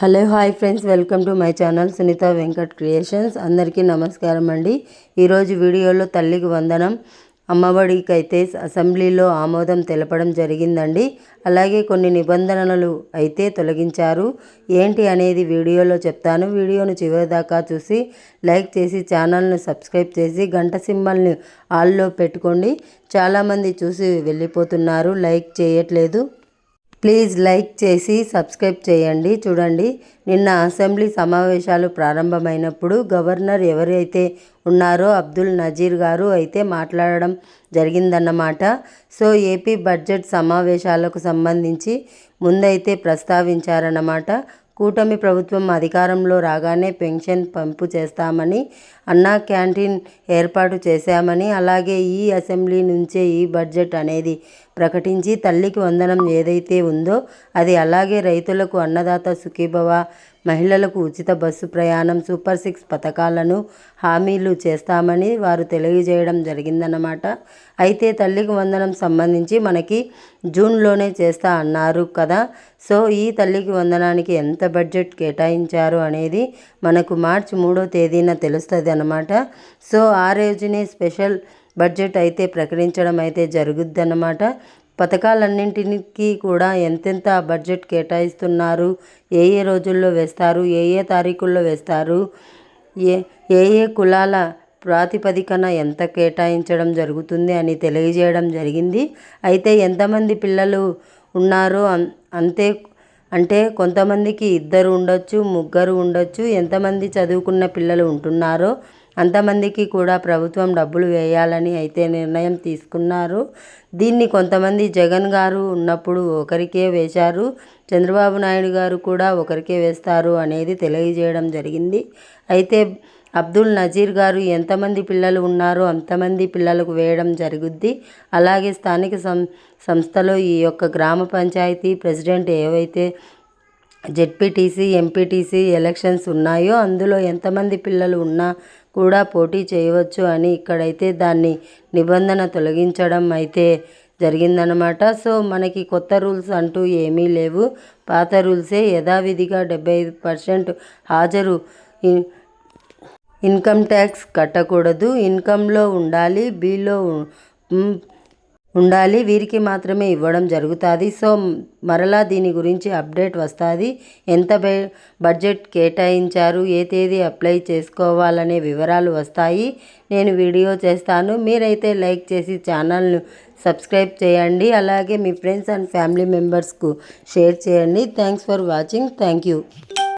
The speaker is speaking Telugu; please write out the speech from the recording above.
Hello hi friends. Welcome to my channel Sunitha Venkat creations. అందరికీ నమస్కారం అండి. ఈరోజు వీడియోలో తల్లికి వందనం. అమ్మఒడికైతే అసెంబ్లీలో ఆమోదం తెలపడం జరిగిందండి. అలాగే కొన్ని నిబంధనలు అయితే తొలగించారు. ఏంటి అనేది వీడియోలో చెప్తాను. వీడియోను చివరి దాకా చూసి లైక్ చేసి ఛానల్ను సబ్స్క్రైబ్ చేసి గంట సింబల్ని ఆల్లో పెట్టుకోండి. చాలామంది చూసి వెళ్ళిపోతున్నారు. లైక్ చేయట్లేదు. ప్లీజ్ లైక్ చేసి సబ్స్క్రైబ్ చేయండి. చూడండి నిన్న అసెంబ్లీ సమావేశాలు ప్రారంభమైనప్పుడు గవర్నర్ ఎవరైతే ఉన్నారో అబ్దుల్ నజీర్ గారు అయితే మాట్లాడడం జరిగిందన్నమాట. సో ఏపీ బడ్జెట్ సమావేశాలకు సంబంధించి ముందైతే ప్రస్తావించారన్నమాట. కూటమి ప్రభుత్వం అధికారంలో రాగానే పెన్షన్ పంపు చేస్తామని అన్నా క్యాంటీన్ ఏర్పాటు చేశామని అలాగే ఈ అసెంబ్లీ నుంచే ఈ బడ్జెట్ అనేది ప్రకటించి తల్లికి వందనం ఏదైతే ఉందో అది అలాగే రైతులకు అన్నదాత సుఖీభవ మహిళలకు ఉచిత బస్సు ప్రయాణం సూపర్ సిక్స్ పథకాలను హామీలు చేస్తామని వారు తెలియజేయడం జరిగిందన్నమాట. అయితే తల్లికి వందనం సంబంధించి మనకి జూన్లోనే చేస్తా అన్నారు కదా. సో ఈ తల్లికి వందనానికి ఎంత బడ్జెట్ కేటాయించారు అనేది మనకు మార్చి మూడో తేదీన తెలుస్తుంది అనమాట సో ఆ రోజునే స్పెషల్ బడ్జెట్ అయితే ప్రకటించడం అయితే జరుగుద్దన్నమాట. పథకాలన్నింటికి కూడా ఎంతెంత బడ్జెట్ కేటాయిస్తున్నారు? ఏ ఏ రోజుల్లో వేస్తారు? ఏ ఏ తారీఖుల్లో వేస్తారు? ఏ ఏ ఏ కులాల ప్రాతిపదికన ఎంత కేటాయించడం జరుగుతుంది అని తెలియజేయడం జరిగింది. అయితే ఎంతమంది పిల్లలు ఉన్నారో అంతే అంటే కొంతమందికి ఇద్దరు ఉండొచ్చు ముగ్గురు ఉండొచ్చు ఎంతమంది చదువుకున్న పిల్లలు ఉంటున్నారో అంతమందికి కూడా ప్రభుత్వం డబ్బులు వేయాలని అయితే నిర్ణయం తీసుకున్నారు. దీన్ని కొంతమంది జగన్ గారు ఉన్నప్పుడు ఒకరికే వేశారు. చంద్రబాబు నాయుడు గారు కూడా ఒకరికే వేస్తారు అనేది తెలియజేయడం జరిగింది. అయితే అబ్దుల్ నజీర్ గారు ఎంతమంది పిల్లలు ఉన్నారో అంతమంది పిల్లలకు వేయడం జరుగుద్ది. అలాగే స్థానిక సం సంస్థలో ఈ యొక్క గ్రామ పంచాయతీ ప్రెసిడెంట్ ఏవైతే జెడ్పీటీసీ ఎంపీటీసీ ఎలక్షన్స్ ఉన్నాయో అందులో ఎంతమంది పిల్లలు ఉన్నా కూడా పోటీ చేయవచ్చు అని ఇక్కడైతే దాన్ని నిబంధన తొలగించడం అయితే జరిగిందనమాట సో మనకి కొత్త రూల్స్ అంటూ ఏమీ లేవు. పాత రూల్సే యథావిధిగా డెబ్బై ఐదు పర్సెంట్ హాజరు ఇన్కమ్ ట్యాక్స్ కట్టకూడదు. ఇన్కంలో ఉండాలి బీలో ఉండాలి. వీరికి మాత్రమే ఇవ్వడం జరుగుతుంది. సో మరలా దీని గురించి అప్డేట్ వస్తుంది. ఎంత బడ్జెట్ కేటాయించారు? ఏ తేదీ అప్లై చేసుకోవాలనే వివరాలు వస్తాయి. నేను వీడియో చేస్తాను. మీరైతే లైక్ చేసి ఛానల్ను సబ్స్క్రైబ్ చేయండి. అలాగే మీ ఫ్రెండ్స్ అండ్ ఫ్యామిలీ మెంబర్స్కు షేర్ చేయండి. Thanks for watching. Thank you.